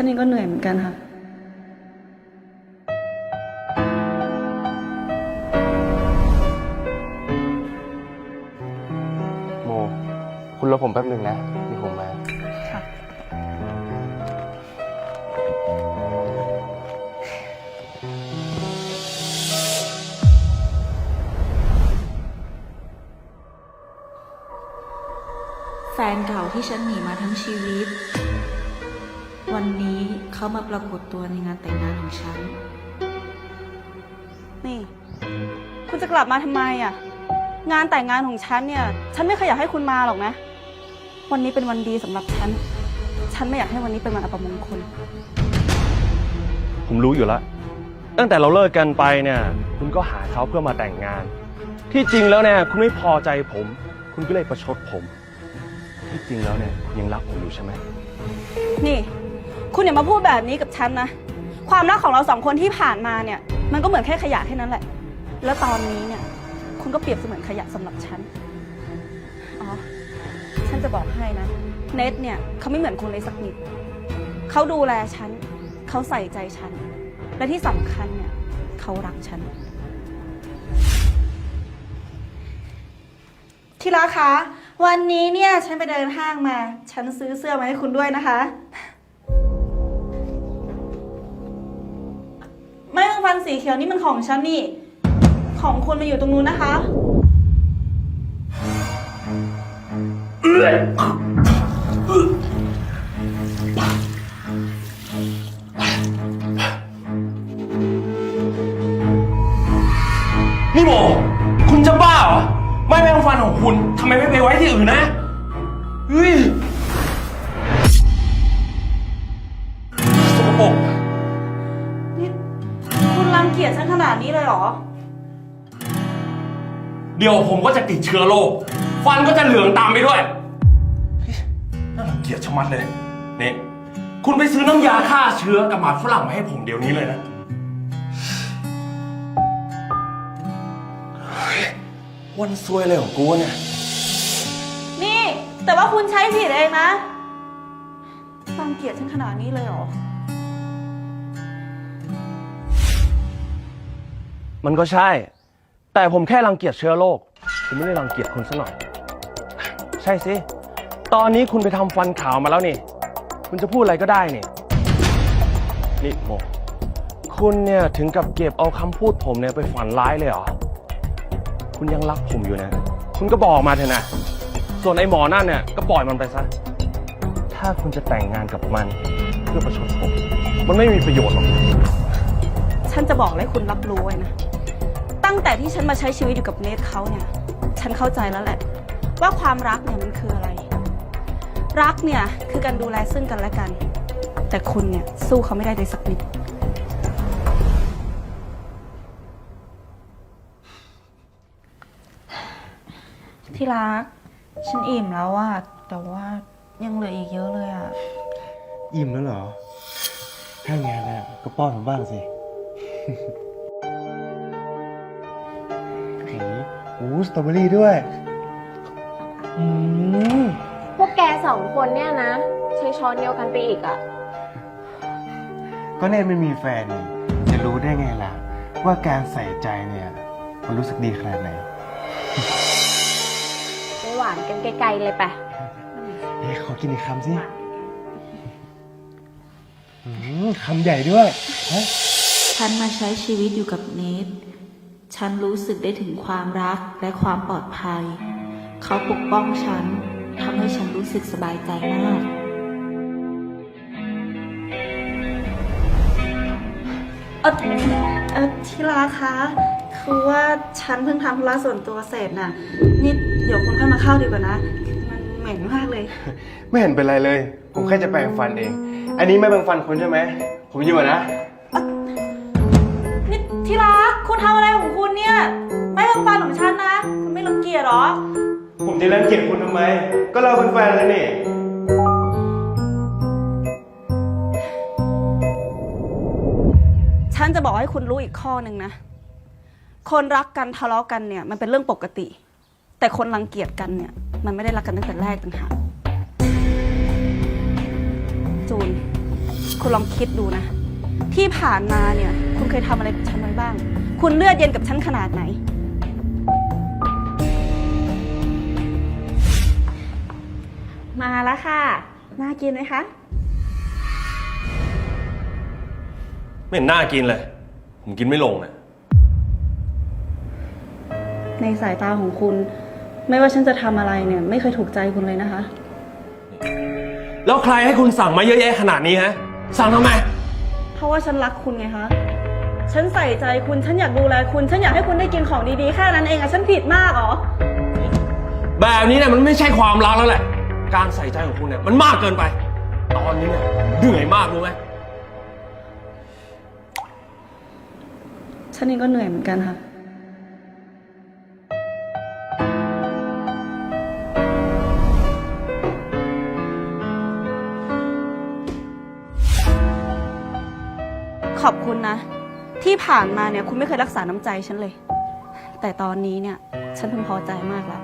ฉันเองก็เหนื่อยเหมือนกันค่ะ โม คุณรอผมแป๊บหนึ่งนะมีผมมา ค่ะ แฟนเก่าที่ฉันหนีมาทั้งชีวิตวันนี้ เขามาปรากฏตัวในงานแต่งงานของฉัน นี่ คุณจะกลับมาทำไมอะ งานแต่งงานของฉันเนี่ย ฉันไม่เคยอยากให้คุณมาหรอกนะ วันนี้เป็นวันดีสำหรับฉัน ฉันไม่อยากให้วันนี้เป็นวันอัปมงคล ผมรู้อยู่แล้ว ตั้งแต่เราเลิกกันไปเนี่ย คุณก็หาเขาเพื่อมาแต่งงาน ที่จริงแล้วเนี่ย คุณไม่พอใจผม คุณก็เลยประชดผม ที่จริงแล้วเนี่ยคุณยังรักผมอยู่ใช่ไหมนี่ คุณอย่ามาพูดแบบนี้กับฉันนะ ความรักของเราสองคนที่ผ่านมาเนี่ย มันก็เหมือนแค่ขยะแค่นั้นแหละ แล้วตอนนี้เนี่ย คุณก็เปรียบเสมือนขยะสำหรับฉัน อ๋อ ฉันจะบอกให้นะ เน็ตเนี่ยเขาไม่เหมือนคุณเลยสักนิด เขาดูแลฉัน เขาใส่ใจฉัน และที่สำคัญเนี่ยเขารักฉัน ที่รักคะ วันนี้เนี่ยฉันไปเดินห้างมา ฉันซื้อเสื้อมาให้คุณด้วยนะคะ ไม่องฟันสีเขียวนี่มันของฉันนี่ ของคุณมาอยู่ตรงนู้นนะคะ นี่โม คุณจะบ้าเหรอ ไม่แม่งฟันของคุณทำไมไม่ไปไว้ที่อื่นนะเฮ้ย คุณรังเกียจฉันขนาดนี้เลยเหรอ เดี๋ยวผมก็จะติดเชื้อโรคฟันก็จะเหลืองตามไปด้วยน่ารังเกียจชะมัดเลยนี่คุณไปซื้อน้ำยาฆ่าเชื้อกับหมาฝรั่งมาให้ผมเดี๋ยวนี้เลยนะเฮ้ยวันซวยอะไรของกูวะเนี่ย นี่ แต่ว่าคุณใช้ผิดเองนะรังเกียจฉันขนาดนี้เลยเหรอ มันก็ใช่ แต่ผมแค่รังเกียจเชื้อโรคผมไม่ได้รังเกียจคุณซะหน่อย ใช่สิ ตอนนี้คุณไปทำฟันขาวมาแล้วนี่ คุณจะพูดอะไรก็ได้นี่ นี่โมคุณเนี่ยถึงกับเก็บเอาคำพูดผมเนี่ยไปฝันร้ายเลยเหรอ คุณยังรักผมอยู่นะ คุณก็บอกมาเถอะนะ ส่วนไอ้หมอนั่นเนี่ยก็ปล่อยมันไปซะ ถ้าคุณจะแต่งงานกับมัน เพื่อประชดผม มันไม่มีประโยชน์หรอก ฉันจะบอกให้คุณรับรู้ไว้นะ ตั้งแต่ที่ฉันมาใช้ชีวิตอยู่กับเนทเขาเนี่ย ฉันเข้าใจแล้วแหละ ว่าความรักเนี่ยมันคืออะไร รักเนี่ยคือการดูแลซึ่งกันและกัน แต่คุณเนี่ยสู้เขาไม่ได้เลยสักนิด ที่รัก ฉันอิ่มแล้วอะแต่ว่ายังเหลืออีกเยอะเลยอะอิ่มแล้วเหรอ ถ้างั้นนะก็ป้อนผมบ้างสิ โอ้โหโอ้สตรอเบอรี่ด้วย อืมพวกแกสองคนเนี่ยนะ ใช้ช้อนเดียวกันไปอีกอะก็เน่ไม่มีแฟนนี่จะรู้ได้ไงล่ะ ว่าการใส่ใจเนี่ย มันรู้สึกดีขนาดไหนไปหวานกันไกลๆเลยไปะเฮ้ยขอกินอีกคำสิอืมคำใหญ่ด้วยฮะ ฉันมาใช้ชีวิตอยู่กับเนทฉันรู้สึกได้ถึงความรักและความปลอดภัย เขาปกป้องฉันทำให้ฉันรู้สึกสบายใจมาก เออเออที่รักคะคือว่าฉันเพิ่งทำธุระส่วนตัวเสร็จน่ะ นี่เดี๋ยวคุณค่อยมาเข้าดีกว่านะ มันเหม็นมากเลย ไม่เห็นเป็นไรเลย ผมแค่จะแปรงฟันเอง อันนี้ไม่แปรงฟันคุณใช่ไหม ผมอยู่อะนะนี่ ที่รัก คุณทำอะไรของคุณเนี่ย ไม่ทำฟันของฉันนะ คุณไม่รังเกียจเหรอ ผมจะรังเกียจคุณทำไม ก็เราเป็นแฟนกันนี่ ฉันจะบอกให้คุณรู้อีกข้อหนึ่งนะ คนรักกันทะเลาะกันเนี่ย มันเป็นเรื่องปกติ แต่คนรังเกียจกันเนี่ย มันไม่ได้รักกันตั้งแต่แรกต่างหากจูน คุณลองคิดดูนะ ที่ผ่านมาเนี่ย คุณเคยทำอะไรกับฉันไว้บ้าง คุณเลือดเย็นกับฉันขนาดไหน มาแล้วค่ะ น่ากินไหมคะ ไม่เห็นน่ากินเลย ผมกินไม่ลงนะในสายตาของคุณ ไม่ว่าฉันจะทำอะไรเนี่ย ไม่เคยถูกใจคุณเลยนะคะ แล้วใครให้คุณสั่งมาเยอะแยะขนาดนี้ฮะ สั่งทำไม เพราะว่าฉันรักคุณไงคะ ฉันใส่ใจคุณ ฉันอยากดูแลคุณ ฉันอยากให้คุณได้กินของดีๆ แค่นั้นเองอะฉันผิดมากเหรอ แบบนี้เนี่ยมันไม่ใช่ความรักแล้วแหละ การใส่ใจของคุณเนี่ยมันมากเกินไป ตอนนี้เนี่ยเหนื่อยมากรู้ไหมฉันเองก็เหนื่อยเหมือนกันค่ะ ขอบคุณนะ ที่ผ่านมาเนี่ยคุณไม่เคยรักษาน้ำใจฉันเลย แต่ตอนนี้เนี่ยฉันพึงพอใจมากแล้ว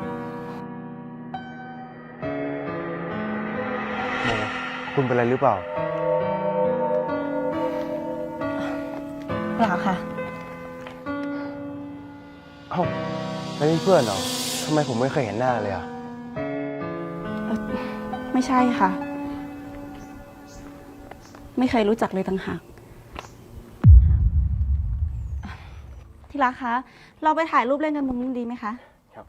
โมคุณเป็นอะไรหรือเปล่า เปล่าค่ะ เอ้าแล้วนี่เพื่อนเหรอทำไมผมไม่เคยเห็นหน้าเลยอะ ไม่ใช่ค่ะ ไม่เคยรู้จักเลยต่างหาก ที่รักคะ เราไปถ่ายรูปเล่นกันมุมนู้นดีไหมคะ ครับ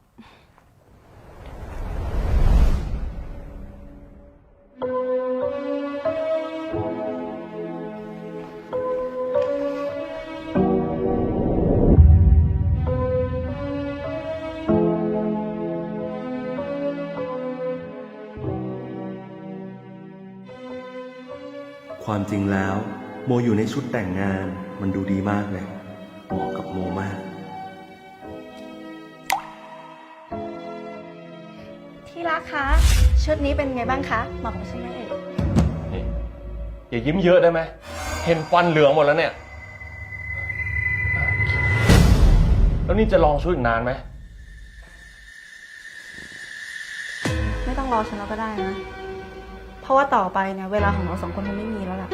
ความจริงแล้ว โมอยู่ในชุดแต่งงานมันดูดีมากเลย เหมาะกับโมมาก ที่รักคะชุดนี้เป็นไงบ้างคะเหมาะกับฉันไหมเอ่ยนี่อย่ายิ้มเยอะได้ไหม เห็นฟันเหลืองหมดแล้วเนี่ย แล้วนี่จะลองชุดอีกนานไหม ไม่ต้องรอฉันแล้วก็ได้นะ เพราะว่าต่อไปเนี่ยเวลาของเราสองคนคงไม่มีแล้วล่ะ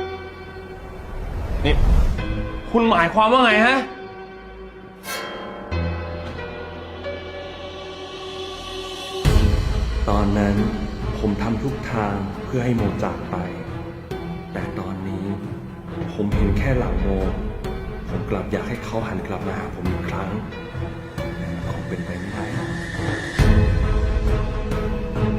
นี่ คุณหมายความว่าไงฮะ ตอนนั้นผมทำทุกทางเพื่อให้โมจากไป แต่ตอนนี้ผมเห็นแค่หลังโม ผมกลับอยากให้เขาหันกลับมาหาผมอีกครั้งแต่คงเป็นไปไม่ได้